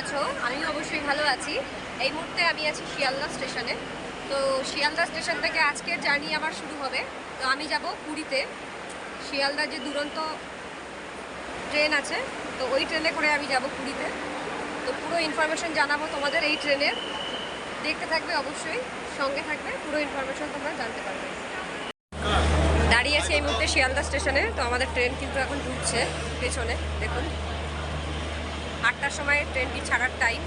আছো? আমি অবশ্যই ভালো আছি। এই মুহূর্তে আমি আছি শিয়ালদা স্টেশনে। তো শিয়ালদা স্টেশন থেকে আজকের জার্নি আমার শুরু হবে। তো আমি যাব পুরীতে। শিয়ালদা যে দুরন্ত ট্রেন আছে, তো ওই ট্রেনে করে আমি যাব পুরীতে। তো পুরো ইনফরমেশন জানাব তোমাদের এই ট্রেনের দেখতে থাকবে অবশ্যই, সঙ্গে থাকবে, পুরো ইনফরমেশন তোমরা জানতে পারবে। দাঁড়িয়ে আছি এই মুহূর্তে শিয়ালদা স্টেশনে। তো আমাদের ট্রেন কিন্তু এখন ঢুকছে পেছনে, দেখুন। আটটার সময় ট্রেনটি ছাড়ার টাইম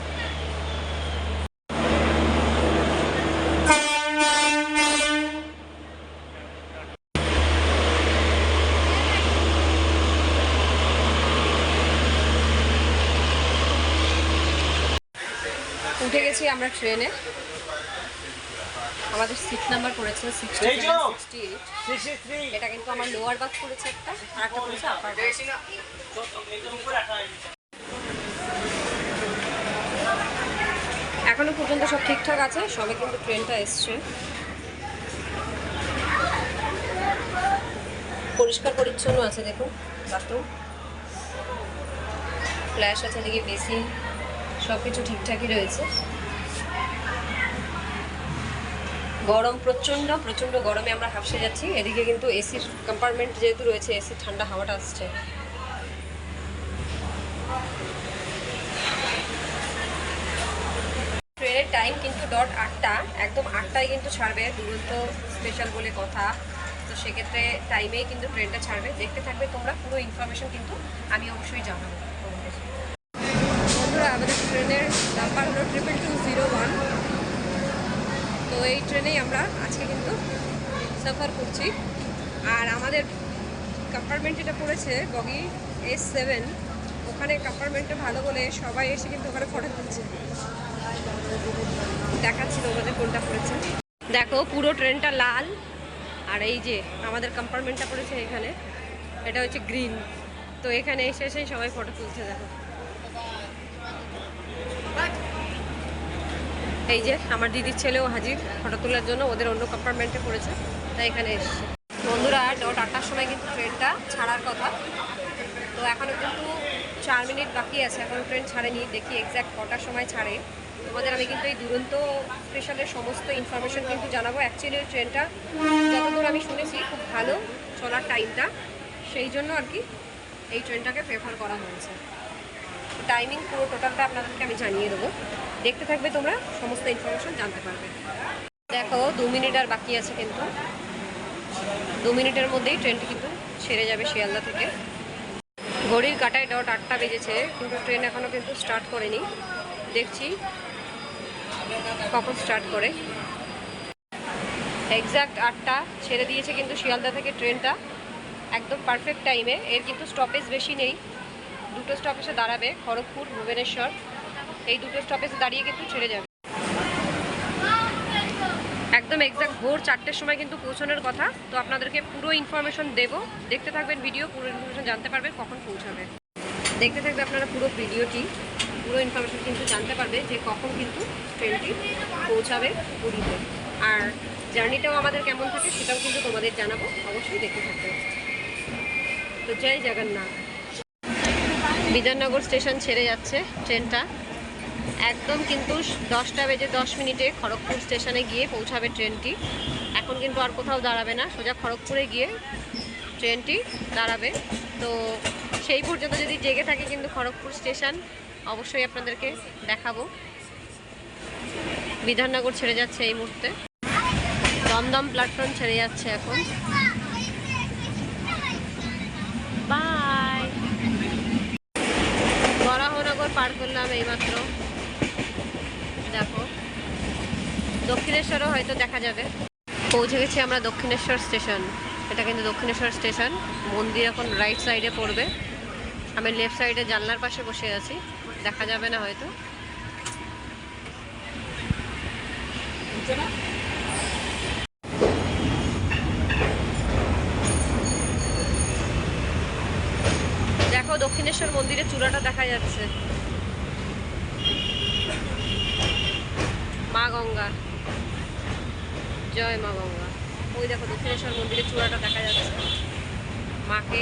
উঠে গেছি আমরা ট্রেনে। আমাদের সিট নাম্বার পড়েছে সিক্সটি সিক্সটি এইট এটা কিন্তু আমার লোয়ার বাস পড়েছে একটা। আর একটা পড়েছে? আপার এখনও পর্যন্ত সব ঠিকঠাক আছে, সবে কিন্তু ট্রেনটা এসছে। পরিষ্কার পরিচ্ছন্ন আছে, দেখুন বাথরুম ফ্ল্যাশ আছে এদিকে বেসিন সব কিছু ঠিকঠাকই রয়েছে। গরম প্রচণ্ড প্রচণ্ড গরমে আমরা হাফসে যাচ্ছি। এদিকে কিন্তু এসির কম্পার্টমেন্ট যেহেতু রয়েছে এসির ঠান্ডা হাওয়াটা আসছে ট্রেনের টাইম কিন্তু ডট আটটা, একদম আটটায় কিন্তু ছাড়বে, দুরন্ত স্পেশাল বলে কথা। তো সেক্ষেত্রে টাইমেই কিন্তু ট্রেনটা ছাড়বে। দেখতে থাকবে তোমরা, পুরো ইনফরমেশন কিন্তু আমি অবশ্যই জানাব। বন্ধুরা, আমাদের ট্রেনের নাম্বার হলো ট্রিপল টু জিরো ওয়ান তো এই ট্রেনেই আমরা আজকে কিন্তু সফর করছি। আর আমাদের কম্পার্টমেন্ট যেটা পড়েছে, বগি এস সেভেন ওখানে কম্পার্টমেন্টটা ভালো বলে সবাই এসে কিন্তু ওখানে ফটো তুলছে। দেখাচ্ছিল ওদের কোনটা পড়েছে। দেখো, পুরো ট্রেনটা লাল। আর এই যে আমাদের কম্পার্টমেন্টটা পড়েছে এখানে, এটা হচ্ছে গ্রিন তো এখানে এসে এসে সবাই ফটো তুলছে, দেখো। এই যে আমার দিদির ছেলেও হাজির ফটো তোলার জন্য, ওদের অন্য কম্পার্টমেন্টে পড়েছে, তাই এখানে এসেছে। বন্ধুরা ডট আটটার সময় কিন্তু ট্রেনটা ছাড়ার কথা। তো এখনও কিন্তু চার মিনিট বাকি আছে এখনও ট্রেন ছাড়েনি, দেখি এক্স্যাক্ট কটার সময় ছাড়ে। তোমাদের আমি কিন্তু এই দুরন্ত স্পেশালের সমস্ত ইনফরমেশন কিন্তু জানাব। অ্যাকচুয়ালি ওই ট্রেনটা যতদূর আমি শুনেছি, খুব ভালো চলার টাইমটা সেই জন্য আর কি এই ট্রেনটাকে প্রেফার করা হয়েছে। টাইমিং পুরো টোটালটা আপনাদেরকে আমি জানিয়ে দেবো। দেখতে থাকবে তোমরা, সমস্ত ইনফরমেশন জানতে পারবে। দেখো, দু মিনিট আর বাকি আছে কিন্তু। দু মিনিটের মধ্যেই ট্রেনটি কিন্তু ছেড়ে যাবে শিয়ালদা থেকে। ঘড়ির কাটায় ডট আটটা বেজেছে, কিন্তু ট্রেন এখনও কিন্তু স্টার্ট করেনি। দেখছি কখন স্টার্ট করে। এক্স্যাক্ট আটটা ছেড়ে দিয়েছে কিন্তু শিয়ালদা থেকে ট্রেনটা। একদম পারফেক্ট টাইমে এর কিন্তু স্টপেজ বেশি নেই। দুটো স্টপেজে দাঁড়াবে, খড়গপুর, ভুবনেশ্বর। এই দুটো স্টপেজে দাঁড়িয়ে কিন্তু ছেড়ে যাবে। একদম এক্সাক্ট ভোর চারটের সময় কিন্তু পৌঁছানোর কথা। তো আপনাদেরকে পুরো ইনফরমেশন দেবো। দেখতে থাকবেন ভিডিও পুরো ইনফরমেশন জানতে পারবেন কখন পৌঁছাবে। দেখতে থাকবে আপনারা পুরো ভিডিওটি। পুরো ইনফরমেশন কিন্তু জানতে পারবে যে কখন কিন্তু ট্রেনটি পৌঁছাবে পুরীতে। আর জার্নিটাও আমাদের কেমন থাকে সেটাও কিন্তু তোমাদের জানাব। অবশ্যই দেখতে থাকবে। তো জয় জগন্নাথ। বিধাননগর স্টেশন ছেড়ে যাচ্ছে ট্রেনটা একদম কিন্তু দশটা বেজে দশ মিনিটে খড়গপুর স্টেশনে গিয়ে পৌঁছাবে ট্রেনটি। এখন কিন্তু আর কোথাও দাঁড়াবে না, সোজা খড়গপুরে গিয়ে ট্রেনটি দাঁড়াবে। তো সেই পর্যন্ত যদি জেগে থাকে কিন্তু খড়গপুর স্টেশন, অবশ্যই আপনাদেরকে দেখাবো। বিধাননগর ছেড়ে যাচ্ছে এই মুহূর্তে। দমদম প্ল্যাটফর্ম ছেড়ে যাচ্ছে এখন। বাই! বরাহনগর পার করলাম এইমাত্র দেখো দক্ষিণেশ্বরও হয়তো দেখা যাবে। পৌঁছে গেছি আমরা দক্ষিণেশ্বর স্টেশন। এটা কিন্তু দক্ষিণেশ্বর স্টেশন। মন্দির এখন রাইট সাইডে পড়বে। আমি লেফট সাইডে জানলার পাশে বসে আছি। দেখা যাবে না হয়তো। দেখো দক্ষিণেশ্বর মন্দিরের চূড়াটা দেখা যাচ্ছে। মা গঙ্গা। জয় মা গঙ্গা ওই দেখো দক্ষিণেশ্বর মন্দিরের চূড়াটা দেখা যাচ্ছে। মাকে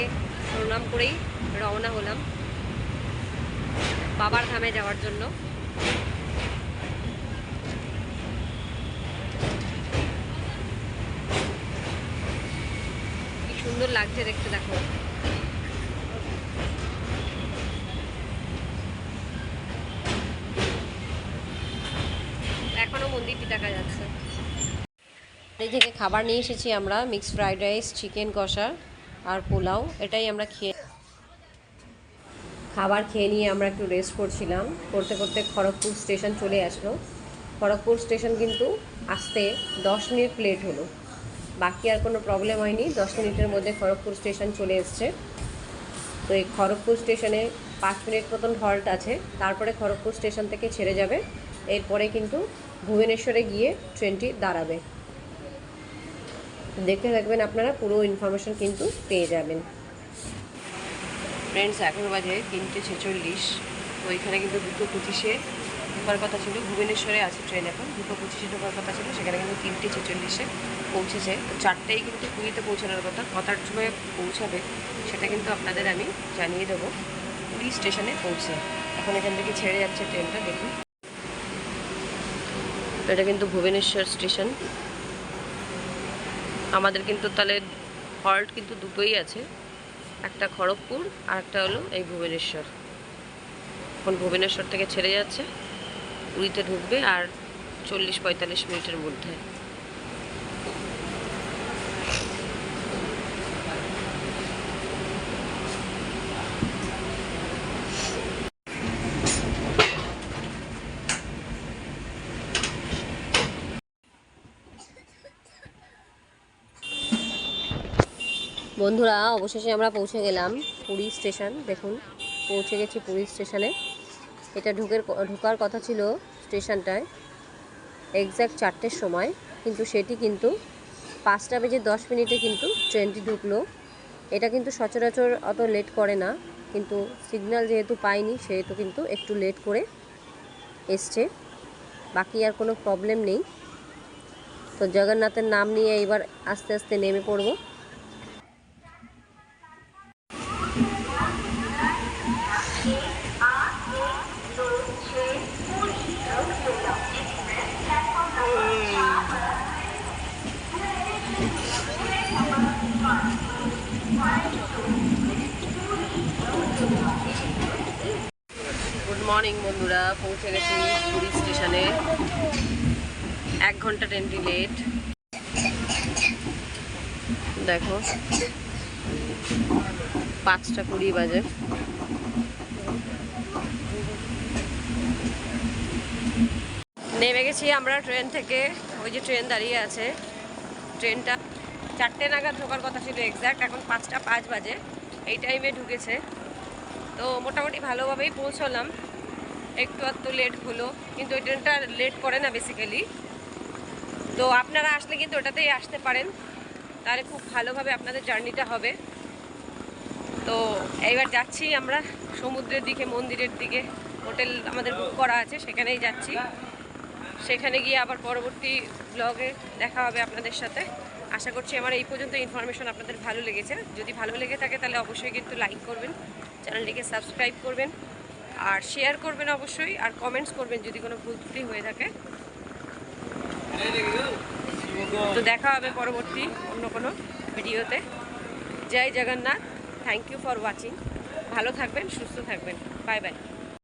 প্রণাম করেই রওনা হলাম বাবার ধামে যাওয়ার জন্য। কি সুন্দর লাগছে দেখতে দেখো এখনও মন্দিরটি দেখা যাচ্ছে এই থেকে খাবার নিয়ে এসেছি আমরা মিক্স ফ্রাইড রাইস চিকেন কষা আর পোলাও, এটাই আমরা খেয়ে খাবার খেয়ে নিয়ে আমরা একটু রেস্ট করছিলাম। করতে করতে খড়গপুর স্টেশন চলে আসলো। খড়গপুর স্টেশন কিন্তু আসতে দশ মিনিট লেট হলো। বাকি আর কোনো প্রবলেম হয়নি। দশ মিনিটের মধ্যে খড়গপুর স্টেশন চলে এসছে। তো এই খড়গপুর স্টেশনে পাঁচ মিনিট মতন হল্ট আছে। তারপরে খড়গপুর স্টেশন থেকে ছেড়ে যাবে। এরপরে কিন্তু ভুবনেশ্বরে গিয়ে ট্রেনটি দাঁড়াবে। দেখতে থাকবেন আপনারা পুরো ইনফরমেশন কিন্তু পেয়ে যাবেন। ফ্রেন্ডস এখন বাজে তিনটে ছেচল্লিশ। তো এখানে কিন্তু দুটো পঁচিশে ঢোকার কথা ছিল। ভুবনেশ্বরে আছে ট্রেন এখন। দুটো পঁচিশে ঢোকার কথা ছিল। সেখানে কিন্তু তিনটে ছেচল্লিশে পৌঁছেছে। তো চারটেই কিন্তু পুরীতে পৌঁছানোর কথা। কটার সময় পৌঁছাবে, সেটা কিন্তু আপনাদের আমি জানিয়ে দেবো। পুরী স্টেশনে পৌঁছে। এখন এখান থেকে ছেড়ে যাচ্ছে ট্রেনটা দেখুন। এটা কিন্তু ভুবনেশ্বর স্টেশন। আমাদের কিন্তু তাহলে হল্ট কিন্তু দুটোই আছে। একটা খড়গপুর আর একটা হলো এই ভুবনেশ্বর। এখন ভুবনেশ্বর থেকে ছেড়ে যাচ্ছে। পুরীতে ঢুকবে আর চল্লিশ পঁয়তাল্লিশ মিনিটের মধ্যে। বন্ধুরা, অবশেষে আমরা পৌঁছে গেলাম পুরী স্টেশন, দেখুন, পৌঁছে গেছি পুরী স্টেশনে। এটা ঢুকের ঢোকার কথা ছিল স্টেশনটায় এক্স্যাক্ট চারটের সময়, কিন্তু সেটি কিন্তু পাঁচটা বেজে দশ মিনিটে কিন্তু ট্রেনটি ঢুকলো। এটা কিন্তু সচরাচর অত লেট করে না, কিন্তু সিগন্যাল যেহেতু পাইনি, সেহেতু কিন্তু একটু লেট করে এসছে। বাকি আর কোনো প্রবলেম নেই। তো জগন্নাথের নাম নিয়ে এবার আস্তে আস্তে নেমে পড়ব। গুড মর্নিং বন্ধুরা। পৌঁছে গেছি পুরী স্টেশনে। এক ঘণ্টা ট্রেনটি লেট দেখো। পাঁচটা কুড়ি বাজে। নেমে গেছি আমরা ট্রেন থেকে। ওই যে ট্রেন দাঁড়িয়ে আছে। ট্রেনটা চারটে নাগাদ ঢোকার কথা ছিল এক্স্যাক্ট এখন পাঁচটা পাঁচ বাজে। এই টাইমে ঢুকেছে। তো মোটামুটি ভালোভাবেই পৌঁছলাম। একটু আধটু লেট হলো, কিন্তু ওই ট্রেনটা লেট করে না বেসিক্যালি তো আপনারা আসলে কিন্তু ওটাতেই আসতে পারেন। তাহলে খুব ভালোভাবে আপনাদের জার্নিটা হবে। তো এইবার যাচ্ছি আমরা সমুদ্রের দিকে, মন্দিরের দিকে। হোটেল আমাদের বুক করা আছে, সেখানেই যাচ্ছি। সেখানে গিয়ে আবার পরবর্তী ব্লগে দেখা হবে আপনাদের সাথে। আশা করছি আমার এই পর্যন্ত ইনফরমেশন আপনাদের ভালো লেগেছে। যদি ভালো লেগে থাকে তাহলে অবশ্যই কিন্তু লাইক করবেন চ্যানেলটিকে সাবস্ক্রাইব করবেন, আর শেয়ার করবেন অবশ্যই, আর কমেন্টস করবেন যদি কোনো ভুল ত্রুটি হয়ে থাকে। তো দেখা হবে পরবর্তী অন্য কোনো ভিডিওতে জয় Jagannath thank you for watching ভালো থাকবেন, সুস্থ থাকবেন। Bye bye